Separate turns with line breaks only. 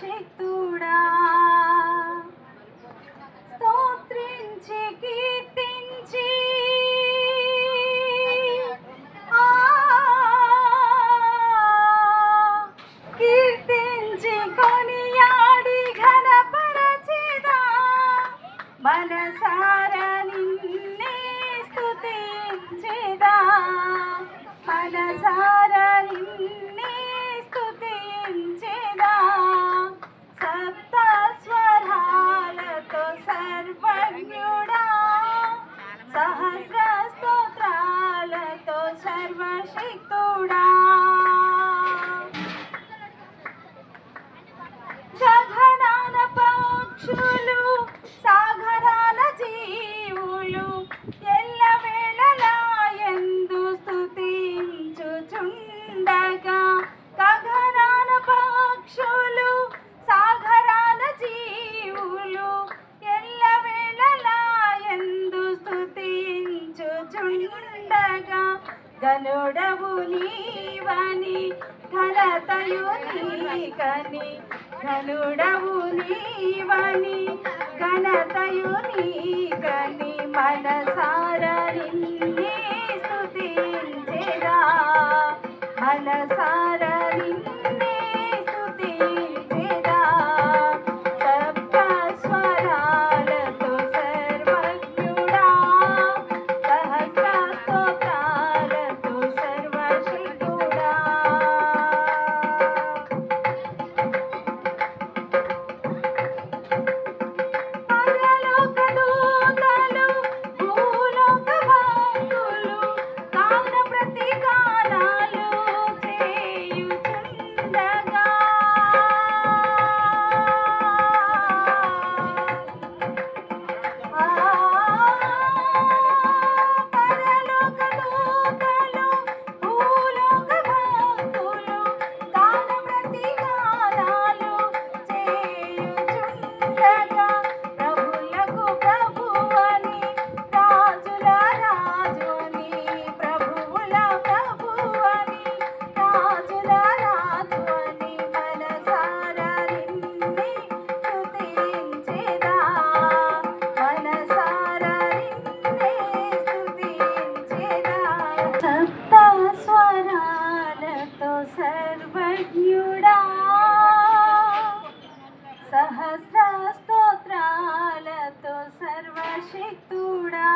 సర్వశక్తుడా స్తోత్రించి కీర్తించి. కీర్తించి కొనియాడి ఘనపరచిదా. మనసార నిన్నే స్తుతించిదా. మనసార నిన్నే Oh, no. గనుడవు నీవని ఘనతయు నీకని ఘనుడవు నీవని ఘనతయు నీకని మనసార నిన్నే స్తుతించెదా. మనసార నిన్నే సహస్ర స్తోత్రాలతో సర్వశక్తుడా.